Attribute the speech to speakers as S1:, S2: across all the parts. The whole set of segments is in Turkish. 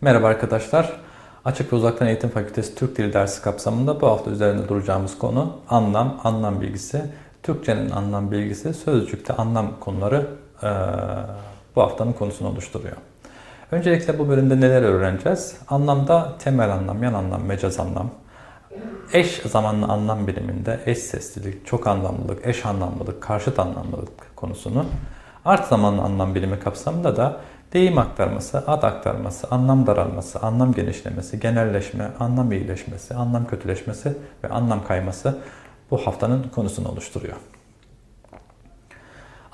S1: Merhaba arkadaşlar. Açık ve Uzaktan Eğitim Fakültesi Türk Dili dersi kapsamında bu hafta üzerinde duracağımız konu anlam, anlam bilgisi. Türkçenin anlam bilgisi, sözcükte anlam konuları bu haftanın konusunu oluşturuyor. Öncelikle bu bölümde neler öğreneceğiz? Anlamda temel anlam, yan anlam, mecaz anlam. Eş zamanlı anlam biliminde eş seslilik, çok anlamlılık, eş anlamlılık, karşıt anlamlılık konusunu, art zamanlı anlam bilimi kapsamında da deyim aktarması, ad aktarması, anlam daralması, anlam genişlemesi, genelleşme, anlam iyileşmesi, anlam kötüleşmesi ve anlam kayması bu haftanın konusunu oluşturuyor.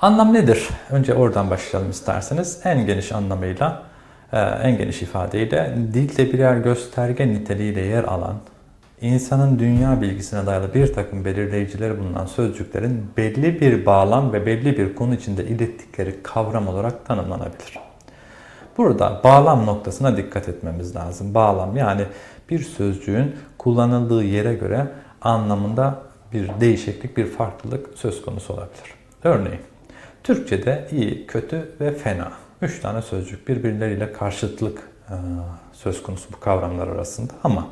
S1: Anlam nedir? Önce oradan başlayalım isterseniz. En geniş anlamıyla, e, en geniş ifadeyle dilde birer gösterge niteliğiyle yer alan, insanın dünya bilgisine dayalı bir takım belirleyicileri bulunan sözcüklerin belli bir bağlam ve belli bir konu içinde ilettikleri kavram olarak tanımlanabilir. Burada bağlam noktasına dikkat etmemiz lazım. Bağlam yani bir sözcüğün kullanıldığı yere göre anlamında bir değişiklik, bir farklılık söz konusu olabilir. Örneğin Türkçe'de iyi, kötü ve fena. Üç tane sözcük birbirleriyle karşıtlık söz konusu bu kavramlar arasında ama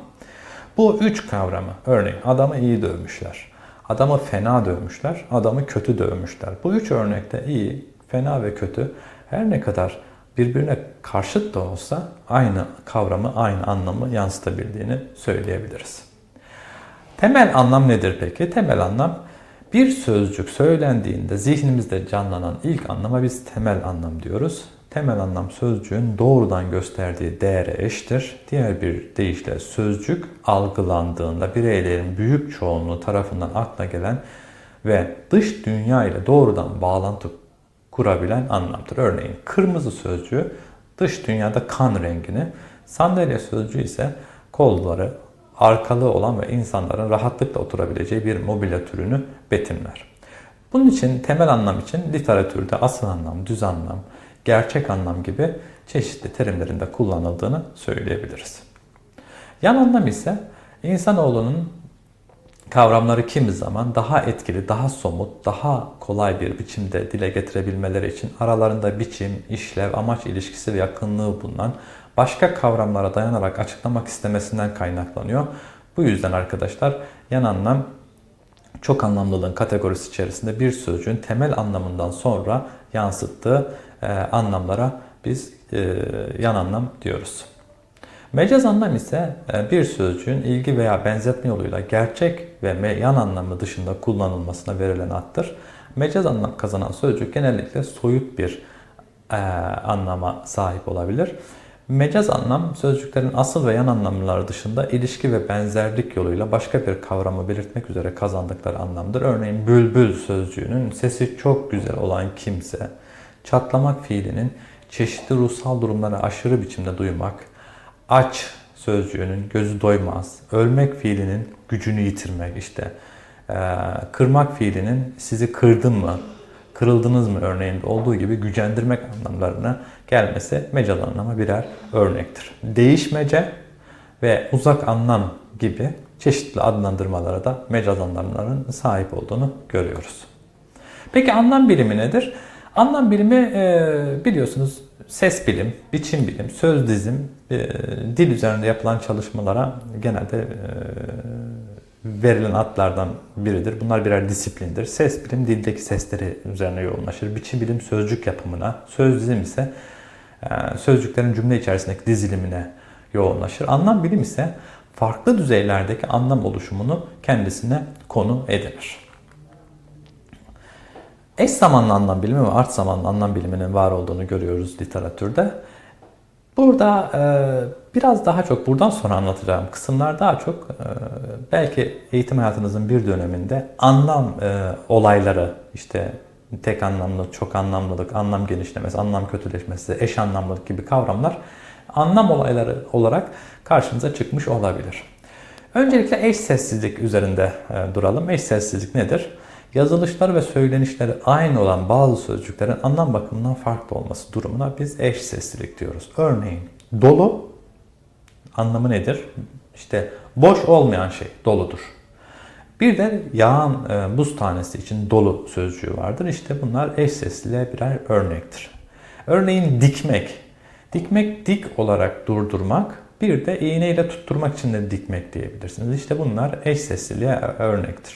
S1: bu üç kavramı örneğin adamı iyi dövmüşler, adamı fena dövmüşler, adamı kötü dövmüşler. Bu üç örnekte iyi, fena ve kötü her ne kadar birbirine karşıt da olsa aynı kavramı, aynı anlamı yansıtabildiğini söyleyebiliriz. Temel anlam nedir peki? Temel anlam bir sözcük söylendiğinde zihnimizde canlanan ilk anlama biz temel anlam diyoruz. Temel anlam sözcüğün doğrudan gösterdiği değere eşittir. Diğer bir deyişle sözcük algılandığında bireylerin büyük çoğunluğu tarafından akla gelen ve dış dünya ile doğrudan bağlantı kurabilen anlamdır. Örneğin kırmızı sözcüğü dış dünyada kan rengini, sandalye sözcüğü ise kolları arkalı olan ve insanların rahatlıkla oturabileceği bir mobilya türünü betimler. Bunun için temel anlam için literatürde asıl anlam, düz anlam, gerçek anlam gibi çeşitli terimlerinde kullanıldığını söyleyebiliriz. Yan anlam ise insanoğlunun kavramları kimi zaman daha etkili, daha somut, daha kolay bir biçimde dile getirebilmeleri için aralarında biçim, işlev, amaç ilişkisi ve yakınlığı bulunan başka kavramlara dayanarak açıklamak istemesinden kaynaklanıyor. Bu yüzden arkadaşlar yan anlam çok anlamlılığın kategorisi içerisinde bir sözcüğün temel anlamından sonra yansıttığı e, anlamlara biz e, yan anlam diyoruz. Mecaz anlam ise e, bir sözcüğün ilgi veya benzetme yoluyla gerçek ve yan anlamı dışında kullanılmasına verilen addır. Mecaz anlam kazanan sözcük genellikle soyut bir e, anlama sahip olabilir. Mecaz anlam sözcüklerin asıl ve yan anlamları dışında ilişki ve benzerlik yoluyla başka bir kavramı belirtmek üzere kazandıkları anlamdır. Örneğin bülbül sözcüğünün sesi çok güzel olan kimse, çatlamak fiilinin çeşitli ruhsal durumlara aşırı biçimde duymak, aç sözcüğünün gözü doymaz, ölmek fiilinin gücünü yitirmek işte, kırmak fiilinin sizi kırdım mı, kırıldınız mı örneğinde olduğu gibi gücendirmek anlamlarına gelmesi mecaz anlama birer örnektir. Değişmece ve uzak anlam gibi çeşitli adlandırmalara da mecaz anlamların sahip olduğunu görüyoruz. Peki anlam bilimi nedir? Anlam bilimi biliyorsunuz ses bilim, biçim bilim, söz dizim, dil üzerinde yapılan çalışmalara genelde verilen adlardan biridir. Bunlar birer disiplindir. Ses bilim dildeki sesleri üzerine yoğunlaşır. Biçim bilim sözcük yapımına, söz dizim ise sözcüklerin cümle içerisindeki dizilimine yoğunlaşır. Anlam bilim ise farklı düzeylerdeki anlam oluşumunu kendisine konu edinir. Eş zamanlı anlam bilimi ve art zamanlı anlam biliminin var olduğunu görüyoruz literatürde. Burada e, biraz daha çok buradan sonra anlatacağım kısımlar daha çok e, belki eğitim hayatınızın bir döneminde anlam e, olayları işte tek anlamlı, çok anlamlılık, anlam genişlemesi, anlam kötüleşmesi, eş anlamlılık gibi kavramlar anlam olayları olarak karşınıza çıkmış olabilir. Öncelikle eş sessizlik üzerinde e, duralım. Eş sessizlik nedir? Yazılışları ve söylenişleri aynı olan bazı sözcüklerin anlam bakımından farklı olması durumuna biz eş seslilik diyoruz. Örneğin dolu anlamı nedir? İşte boş olmayan şey doludur. Bir de yağan e, buz tanesi için dolu sözcüğü vardır. İşte bunlar eş sesliliğe birer örnektir. Örneğin dikmek. Dikmek dik olarak durdurmak, bir de iğneyle tutturmak için de dikmek diyebilirsiniz. İşte bunlar eş sesliliğe örnektir.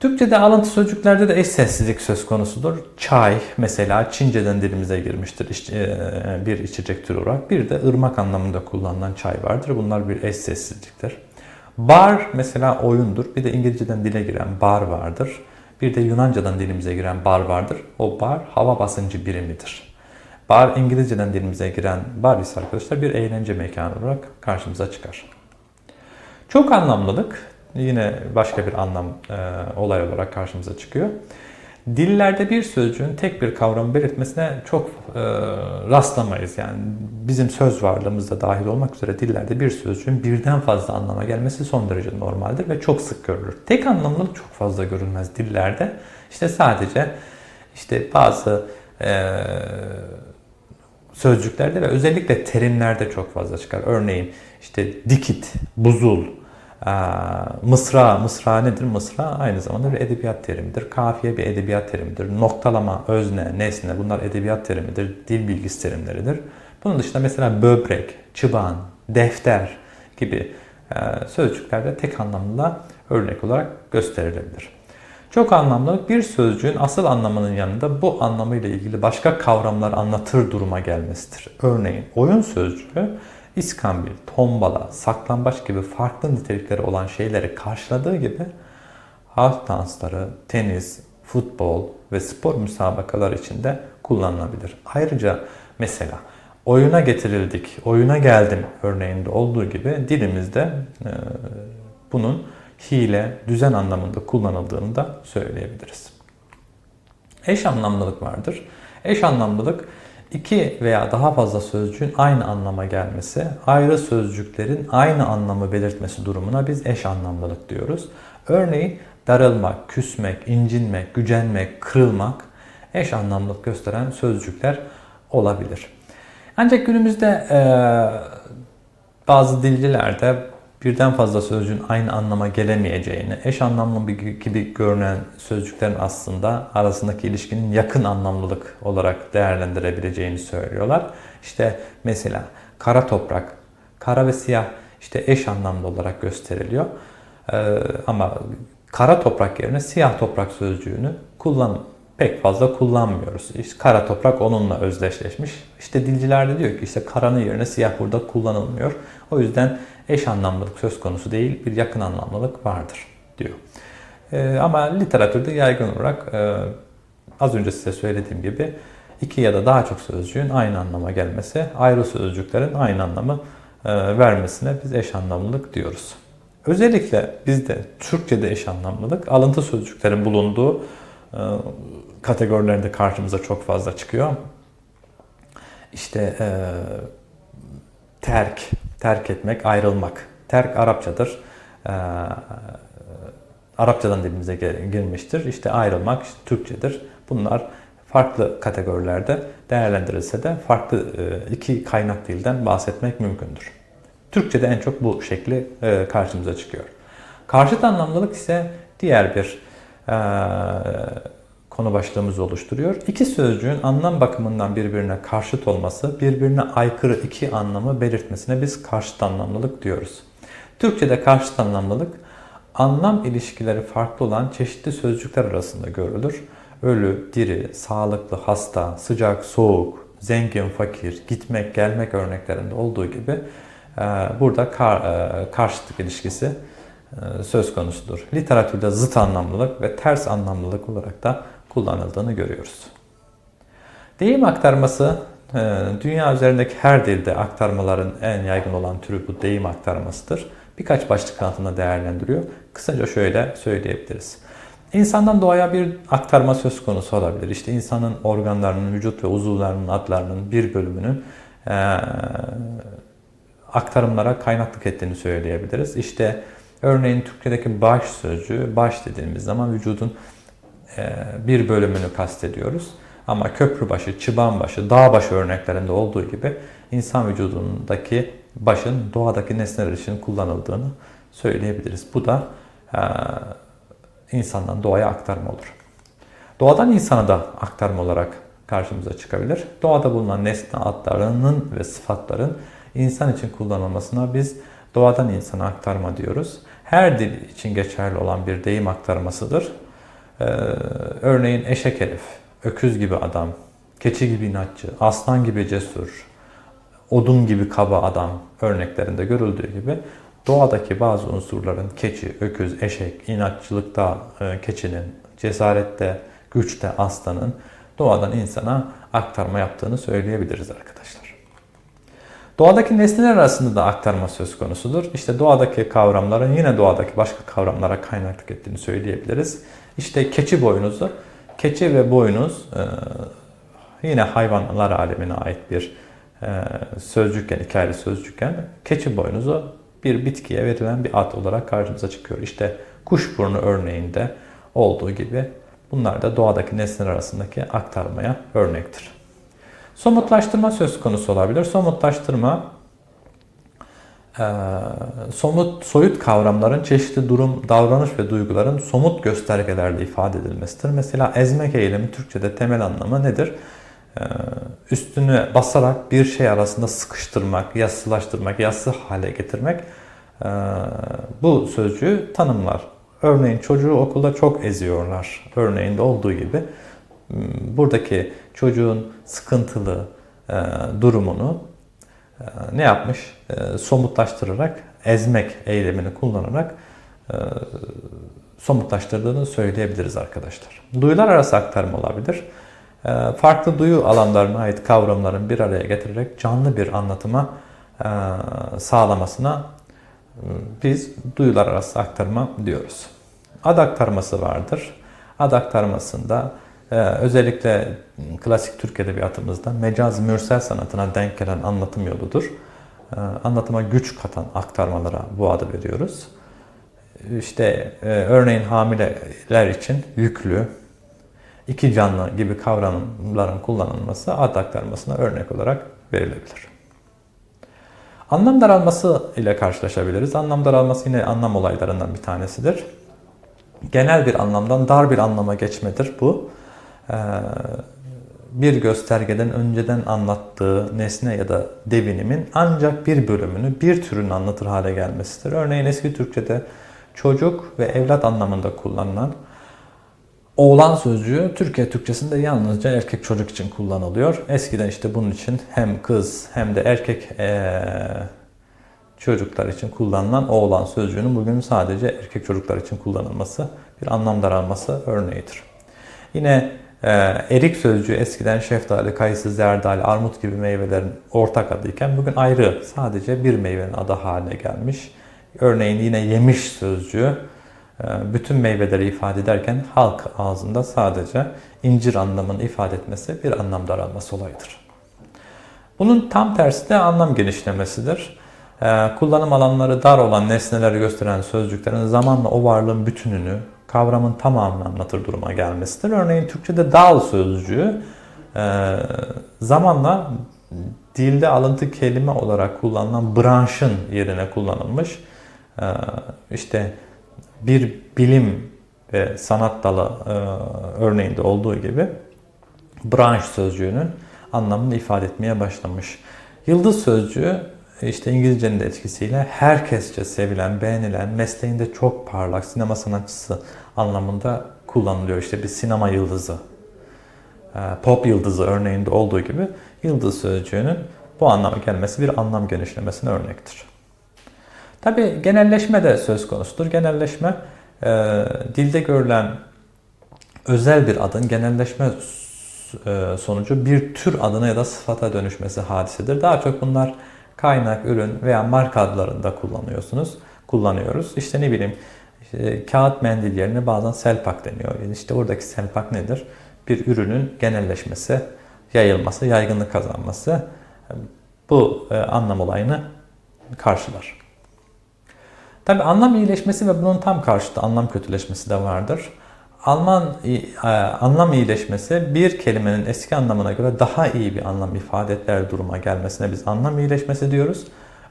S1: Türkçe'de alıntı sözcüklerde de eş sessizlik söz konusudur. Çay mesela Çince'den dilimize girmiştir e, bir içecek türü olarak. Bir de ırmak anlamında kullanılan çay vardır. Bunlar bir eş sessizliktir. Bar mesela oyundur. Bir de İngilizceden dile giren bar vardır. Bir de Yunanca'dan dilimize giren bar vardır. O bar hava basıncı birimidir. Bar İngilizceden dilimize giren bar ise arkadaşlar bir eğlence mekanı olarak karşımıza çıkar. Çok anlamlılık yine başka bir anlam e, olay olarak karşımıza çıkıyor. Dillerde bir sözcüğün tek bir kavramı belirtmesine çok e, rastlamayız. Yani bizim söz varlığımızda dahil olmak üzere dillerde bir sözcüğün birden fazla anlama gelmesi son derece normaldir ve çok sık görülür. Tek anlamlılık çok fazla görülmez dillerde. İşte sadece işte bazı e, sözcüklerde ve özellikle terimlerde çok fazla çıkar. Örneğin işte dikit, buzul, Mısra, mısra nedir? Mısra aynı zamanda bir edebiyat terimidir. Kafiye bir edebiyat terimidir. Noktalama, özne, nesne bunlar edebiyat terimidir. Dil bilgisi terimleridir. Bunun dışında mesela böbrek, çıban, defter gibi sözcüklerde tek anlamlı örnek olarak gösterilebilir. Çok anlamlı bir sözcüğün asıl anlamının yanında bu anlamıyla ilgili başka kavramlar anlatır duruma gelmesidir. Örneğin oyun sözcüğü İskambil, tombala, saklambaç gibi farklı nitelikleri olan şeyleri karşıladığı gibi halk dansları, tenis, futbol ve spor müsabakalar için de kullanılabilir. Ayrıca mesela oyuna getirildik, oyuna geldim örneğinde olduğu gibi dilimizde e, bunun hile, düzen anlamında kullanıldığını da söyleyebiliriz. Eş anlamlılık vardır. Eş anlamlılık iki veya daha fazla sözcüğün aynı anlama gelmesi, ayrı sözcüklerin aynı anlamı belirtmesi durumuna biz eş anlamlılık diyoruz. Örneğin darılmak, küsmek, incinmek, gücenmek, kırılmak eş anlamlılık gösteren sözcükler olabilir. Ancak günümüzde e, bazı dilcilerde birden fazla sözcüğün aynı anlama gelemeyeceğini, eş anlamlı gibi görünen sözcüklerin aslında arasındaki ilişkinin yakın anlamlılık olarak değerlendirebileceğini söylüyorlar. İşte mesela kara toprak, kara ve siyah işte eş anlamlı olarak gösteriliyor. Ee, ama kara toprak yerine siyah toprak sözcüğünü kullan pek fazla kullanmıyoruz. İşte kara toprak onunla özdeşleşmiş. İşte dilciler de diyor ki işte karanın yerine siyah burada kullanılmıyor. O yüzden eş anlamlılık söz konusu değil, bir yakın anlamlılık vardır diyor. E, ama literatürde yaygın olarak e, az önce size söylediğim gibi iki ya da daha çok sözcüğün aynı anlama gelmesi, ayrı sözcüklerin aynı anlamı e, vermesine biz eş anlamlılık diyoruz. Özellikle bizde Türkçe'de eş anlamlılık alıntı sözcüklerin bulunduğu e, kategorilerde karşımıza çok fazla çıkıyor. İşte e, terk, terk etmek, ayrılmak. Terk Arapçadır. Ee, Arapçadan dilimize girmiştir. İşte ayrılmak işte Türkçedir. Bunlar farklı kategorilerde değerlendirilse de farklı e, iki kaynak dilden bahsetmek mümkündür. Türkçe'de en çok bu şekli e, karşımıza çıkıyor. Karşıt anlamlılık ise diğer bir e, konu başlığımızı oluşturuyor. İki sözcüğün anlam bakımından birbirine karşıt olması, birbirine aykırı iki anlamı belirtmesine biz karşıt anlamlılık diyoruz. Türkçe'de karşıt anlamlılık, anlam ilişkileri farklı olan çeşitli sözcükler arasında görülür. Ölü, diri, sağlıklı, hasta, sıcak, soğuk, zengin, fakir, gitmek, gelmek örneklerinde olduğu gibi e, burada e, karşıtlık ilişkisi e, söz konusudur. Literatürde zıt anlamlılık ve ters anlamlılık olarak da kullanıldığını görüyoruz. Deyim aktarması e, dünya üzerindeki her dilde aktarmaların en yaygın olan türü bu deyim aktarmasıdır. Birkaç başlık altında değerlendiriyor. Kısaca şöyle söyleyebiliriz. İnsandan doğaya bir aktarma söz konusu olabilir. İşte insanın organlarının, vücut ve uzuvlarının adlarının bir bölümünün e, aktarımlara kaynaklık ettiğini söyleyebiliriz. İşte örneğin Türkçedeki baş sözcüğü, baş dediğimiz zaman vücudun bir bölümünü kastediyoruz. Ama köprübaşı, çıbanbaşı, dağbaşı örneklerinde olduğu gibi insan vücudundaki başın doğadaki nesneler için kullanıldığını söyleyebiliriz. Bu da e, insandan doğaya aktarma olur. Doğadan insana da aktarma olarak karşımıza çıkabilir. Doğada bulunan nesne adlarının ve sıfatların insan için kullanılmasına biz doğadan insana aktarma diyoruz. Her dil için geçerli olan bir deyim aktarmasıdır. Ee, örneğin eşek herif, öküz gibi adam, keçi gibi inatçı, aslan gibi cesur, odun gibi kaba adam örneklerinde görüldüğü gibi doğadaki bazı unsurların keçi, öküz, eşek, inatçılıkta e, keçinin, cesarette, güçte aslanın doğadan insana aktarma yaptığını söyleyebiliriz arkadaşlar. Doğadaki nesneler arasında da aktarma söz konusudur. İşte doğadaki kavramların yine doğadaki başka kavramlara kaynaklık ettiğini söyleyebiliriz. İşte keçi boynuzu, keçi ve boynuz e, yine hayvanlar alemine ait bir e, sözcükken, hikayeli sözcükken keçi boynuzu bir bitkiye verilen bir ad olarak karşımıza çıkıyor. İşte kuşburnu örneğinde olduğu gibi bunlar da doğadaki nesneler arasındaki aktarmaya örnektir. Somutlaştırma söz konusu olabilir. Somutlaştırma e, somut soyut kavramların çeşitli durum, davranış ve duyguların somut göstergelerle ifade edilmesidir. Mesela ezmek eylemi Türkçe'de temel anlamı nedir? E, üstüne basarak bir şey arasında sıkıştırmak, yassılaştırmak, yassı hale getirmek e, bu sözcüğü tanımlar. Örneğin çocuğu okulda çok eziyorlar. Örneğinde olduğu gibi buradaki çocuğun sıkıntılı e, durumunu ne yapmış? E, somutlaştırarak, ezmek eylemini kullanarak e, somutlaştırdığını söyleyebiliriz arkadaşlar. Duyular arası aktarma olabilir. E, farklı duyu alanlarına ait kavramların bir araya getirerek canlı bir anlatıma e, sağlamasına e, biz duyular arası aktarma diyoruz. Ad aktarması vardır. Ad aktarmasında ee, özellikle klasik Türk Edebiyatımızda mecaz mürsel sanatına denk gelen anlatım yoludur. Ee, anlatıma güç katan aktarmalara bu adı veriyoruz. İşte e, örneğin hamileler için yüklü, iki canlı gibi kavramların kullanılması ad aktarmasına örnek olarak verilebilir. Anlam daralması ile karşılaşabiliriz. Anlam daralması yine anlam olaylarından bir tanesidir. Genel bir anlamdan dar bir anlama geçmedir bu. Ee, bir göstergeden önceden anlattığı nesne ya da devinimin ancak bir bölümünü, bir türünü anlatır hale gelmesidir. Örneğin eski Türkçe'de çocuk ve evlat anlamında kullanılan oğlan sözcüğü Türkiye Türkçesinde yalnızca erkek çocuk için kullanılıyor. Eskiden işte bunun için hem kız hem de erkek ee, çocuklar için kullanılan oğlan sözcüğünün bugün sadece erkek çocuklar için kullanılması bir anlam daralması örneğidir. Yine erik sözcüğü eskiden şeftali, kayısı, zerdali, armut gibi meyvelerin ortak adıyken bugün ayrı sadece bir meyvenin adı haline gelmiş. Örneğin yine yemiş sözcüğü e, bütün meyveleri ifade ederken halk ağzında sadece incir anlamını ifade etmesi bir anlam daralması olayıdır. Bunun tam tersi de anlam genişlemesidir. Ee, kullanım alanları dar olan nesneleri gösteren sözcüklerin zamanla o varlığın bütününü, kavramın tamamını anlatır duruma gelmesidir. Örneğin Türkçe'de dal sözcüğü e, zamanla dilde alıntı kelime olarak kullanılan branşın yerine kullanılmış. E, işte bir bilim ve sanat dalı e, örneğinde olduğu gibi branş sözcüğünün anlamını ifade etmeye başlamış. Yıldız sözcüğü işte İngilizcenin de etkisiyle herkesçe sevilen, beğenilen, mesleğinde çok parlak sinema sanatçısı anlamında kullanılıyor. İşte bir sinema yıldızı, e, pop yıldızı örneğinde olduğu gibi yıldız sözcüğünün bu anlama gelmesi bir anlam genişlemesine örnektir. Tabi genelleşme de söz konusudur. Genelleşme e, dilde görülen özel bir adın genelleşme e, sonucu bir tür adına ya da sıfata dönüşmesi hadisidir. Daha çok bunlar kaynak, ürün veya marka adlarında kullanıyorsunuz. Kullanıyoruz. İşte ne bileyim işte kağıt mendil yerine bazen selpak deniyor. Yani işte oradaki selpak nedir? Bir ürünün genelleşmesi, yayılması, yaygınlık kazanması bu e, anlam olayını karşılar. Tabi anlam iyileşmesi ve bunun tam karşıtı anlam kötüleşmesi de vardır. Alman e, anlam iyileşmesi bir kelimenin eski anlamına göre daha iyi bir anlam ifade eder duruma gelmesine biz anlam iyileşmesi diyoruz.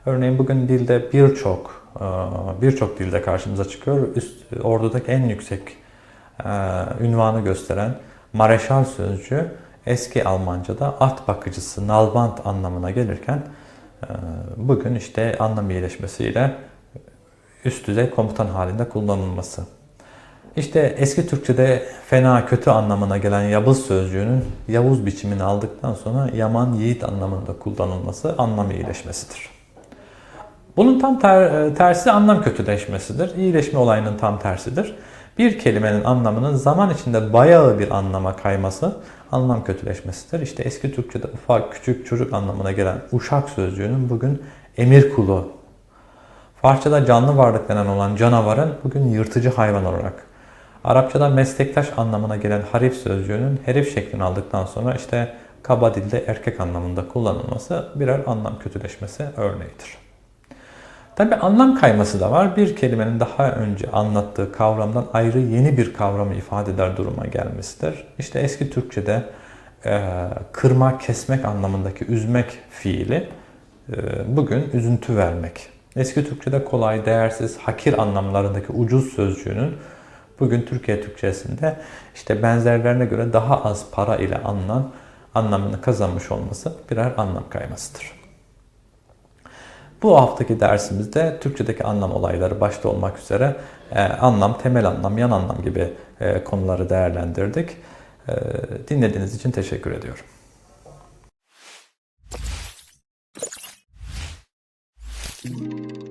S1: Örneğin bugün dilde birçok e, birçok dilde karşımıza çıkıyor. Üst, ordudaki en yüksek e, ünvanı gösteren mareşal sözcüğü eski Almanca'da at bakıcısı, nalbant anlamına gelirken e, bugün işte anlam iyileşmesiyle üst düzey komutan halinde kullanılması. İşte eski Türkçe'de fena kötü anlamına gelen yabız sözcüğünün Yavuz biçimini aldıktan sonra yaman yiğit anlamında kullanılması anlam iyileşmesidir. Bunun tam ter- tersi anlam kötüleşmesidir. İyileşme olayının tam tersidir. Bir kelimenin anlamının zaman içinde bayağı bir anlama kayması anlam kötüleşmesidir. İşte eski Türkçe'de ufak, küçük, çocuk anlamına gelen uşak sözcüğünün bugün emir kulu, Farsçada canlı varlık denen olan canavarın bugün yırtıcı hayvan olarak, Arapçada meslektaş anlamına gelen harif sözcüğünün herif şeklini aldıktan sonra işte kaba dilde erkek anlamında kullanılması birer anlam kötüleşmesi örneğidir. Tabi anlam kayması da var. Bir kelimenin daha önce anlattığı kavramdan ayrı yeni bir kavramı ifade eder duruma gelmesidir. İşte eski Türkçe'de e, kırmak, kesmek anlamındaki üzmek fiili e, bugün üzüntü vermek. Eski Türkçe'de kolay, değersiz, hakir anlamlarındaki ucuz sözcüğünün bugün Türkiye Türkçesinde işte benzerlerine göre daha az para ile anılan anlamını kazanmış olması birer anlam kaymasıdır. Bu haftaki dersimizde Türkçedeki anlam olayları başta olmak üzere e, anlam, temel anlam, yan anlam gibi e, konuları değerlendirdik. E, dinlediğiniz için teşekkür ediyorum.
S2: Thank you.